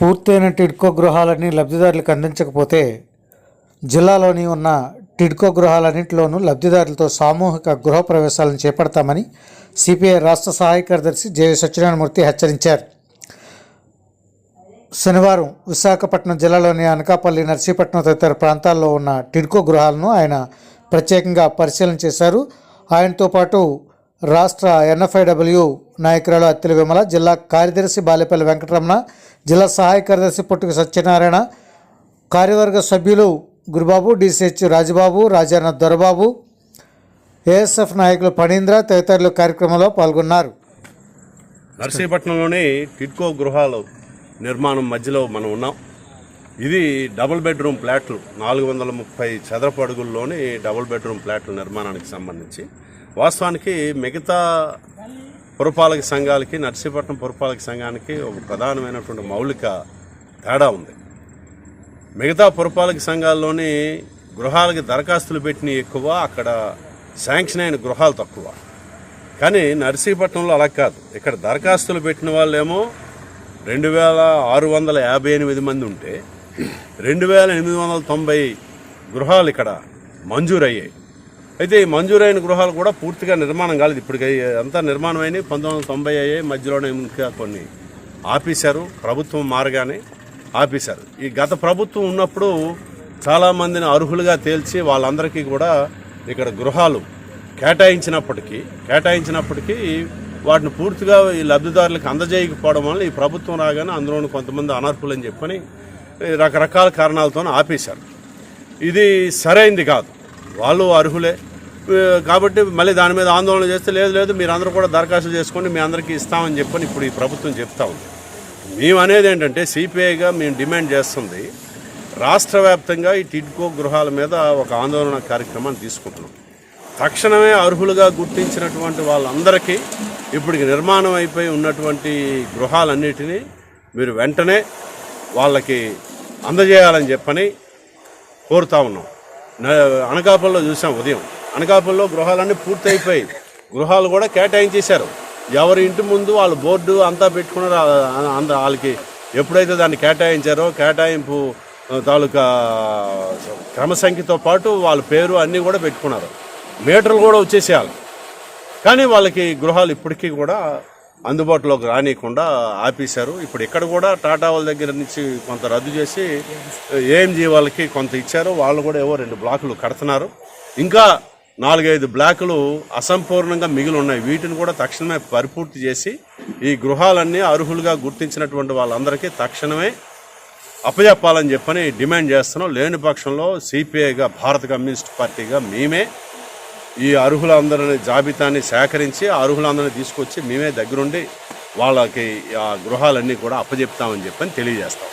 పూర్తయిన టిడ్కో గృహాలన్నీ లబ్ధిదారులకు అందించకపోతే జిల్లాలోని ఉన్న టిడ్కో గృహాలన్నింటిలోనూ లబ్ధిదారులతో సామూహిక గృహ ప్రవేశాలను చేపడతామని సిపిఐ రాష్ట్ర సహాయ కార్యదర్శి జె సత్యనారాయణమూర్తి హెచ్చరించారు. శనివారం విశాఖపట్నం జిల్లాలోని అనకాపల్లి నర్సీపట్నం తదితర ప్రాంతాల్లో ఉన్న టిడ్కో గృహాలను ఆయన ప్రత్యేకంగా పరిశీలన చేశారు. ఆయనతో పాటు రాష్ట్ర ఎన్ఎఫ్ఐడబ్ల్యూ నాయకురాలు అత్తిలి విమల జిల్లా కార్యదర్శి బాలేపల్లి వెంకటరమణ జిల్లా సహాయ కార్యదర్శి పుట్టుక సత్యనారాయణ కార్యవర్గ సభ్యులు గురుబాబు డిసిహెచ్ రాజబాబు రాజాన దొరబాబు ఏఎస్ఎఫ్ నాయకులు ఫణీంద్ర తదితరులు కార్యక్రమంలో పాల్గొన్నారు. నర్సీపట్నంలోని టిడ్కో గృహాలు నిర్మాణం మధ్యలో మనం ఉన్నాం. ఇది డబుల్ బెడ్రూమ్ ఫ్లాట్లు నాలుగు వందల ముప్పై చదరపు అడుగుల్లోని డబుల్ బెడ్రూమ్ ఫ్లాట్ల నిర్మాణానికి సంబంధించి. వాస్తవానికి మిగతా పురపాలక సంఘాలకి నర్సీపట్నం పురపాలక సంఘానికి ఒక ప్రధానమైనటువంటి మౌలిక తేడా ఉంది. మిగతా పురపాలక సంఘాల్లోని గృహాలకి దరఖాస్తులు పెట్టినవి ఎక్కువ అక్కడ శాంక్షన్ అయిన గృహాలు తక్కువ. కానీ నర్సీపట్నంలో అలా కాదు. ఇక్కడ దరఖాస్తులు పెట్టిన వాళ్ళేమో రెండు వేల ఆరు వందల యాభై ఎనిమిది మంది ఉంటే రెండు వేల ఎనిమిది వందల తొంభై గృహాలు ఇక్కడ మంజూరయ్యాయి. అయితే ఈ మంజూరైన గృహాలు కూడా పూర్తిగా నిర్మాణం కాలేదు. ఇప్పటికీ అంతా నిర్మాణం అయినాయి పంతొమ్మిది వందల తొంభై అయ్యాయి మధ్యలోనే ఇంకా కొన్ని ఆపేశారు. ప్రభుత్వం మారగానే ఆపేశారు. ఈ గత ప్రభుత్వం ఉన్నప్పుడు చాలామందిని అర్హులుగా తేల్చి వాళ్ళందరికీ కూడా ఇక్కడ గృహాలు కేటాయించినప్పటికీ కేటాయించినప్పటికీ వాటిని పూర్తిగా ఈ లబ్ధిదారులకు అందజేయకపోవడం వల్ల ఈ ప్రభుత్వం రాగానే అందులోని కొంతమంది అనర్హులని చెప్పని రకరకాల కారణాలతో ఆపేశారు. ఇది సరైంది కాదు. వాళ్ళు అర్హులే. కాబట్టి మళ్ళీ దాని మీద ఆందోళన చేస్తే లేదు లేదు మీరందరూ కూడా దరఖాస్తు చేసుకోండి మీ అందరికీ ఇస్తామని చెప్పని ఇప్పుడు ఈ ప్రభుత్వం చెప్తా ఉంది. మేము అనేది ఏంటంటే సిపిఐగా మేము డిమాండ్ చేస్తుంది. రాష్ట్ర వ్యాప్తంగా ఈ టిడ్కో గృహాల మీద ఒక ఆందోళన కార్యక్రమాన్ని తీసుకుంటున్నాం. తక్షణమే అర్హులుగా గుర్తించినటువంటి వాళ్ళందరికీ ఇప్పటికి నిర్మాణం అయిపోయి ఉన్నటువంటి గృహాలన్నిటినీ మీరు వెంటనే వాళ్ళకి అందజేయాలని చెప్పని కోరుతా ఉన్నాం. అనకాపల్లో చూసాం ఉదయం. అనకాపల్లిలో గృహాలన్నీ పూర్తయిపోయి గృహాలు కూడా కేటాయించేశారు. ఎవరి ఇంటి ముందు వాళ్ళు బోర్డు అంతా పెట్టుకున్నారు. అంత అంద వాళ్ళకి ఎప్పుడైతే దాన్ని కేటాయించారో కేటాయింపు తాలూకా క్రమ సంఖ్యతో పాటు వాళ్ళ పేరు అన్నీ కూడా పెట్టుకున్నారు. మీటర్లు కూడా వచ్చేసేయాలి. కానీ వాళ్ళకి గృహాలు ఇప్పటికీ కూడా అందుబాటులోకి రానియకుండా ఆపేశారు. ఇప్పుడు ఇక్కడ కూడా టాటా వాళ్ళ దగ్గర నుంచి కొంత రద్దు చేసి ఏఎంజీ వాళ్ళకి కొంత ఇచ్చారు. వాళ్ళు కూడా ఏవో రెండు బ్లాకులు కడుతున్నారు. ఇంకా నాలుగైదు బ్లాకులు అసంపూర్ణంగా మిగిలి ఉన్నాయి. వీటిని కూడా తక్షణమే పరిపూర్తి చేసి ఈ గృహాలన్నీ అర్హులుగా గుర్తించినటువంటి వాళ్ళందరికీ తక్షణమే అప్పజెప్పాలని చెప్పని డిమాండ్ చేస్తున్నాం. లేని పక్షంలో సిపిఐగా భారత కమ్యూనిస్ట్ పార్టీగా మేమే ఈ అర్హులందరిని జాబితాని సేకరించి అర్హులందరినీ తీసుకొచ్చి మేమే దగ్గరుండి వాళ్ళకి ఆ గృహాలన్నీ కూడా అప్పజెప్తామని చెప్పని తెలియజేస్తాం.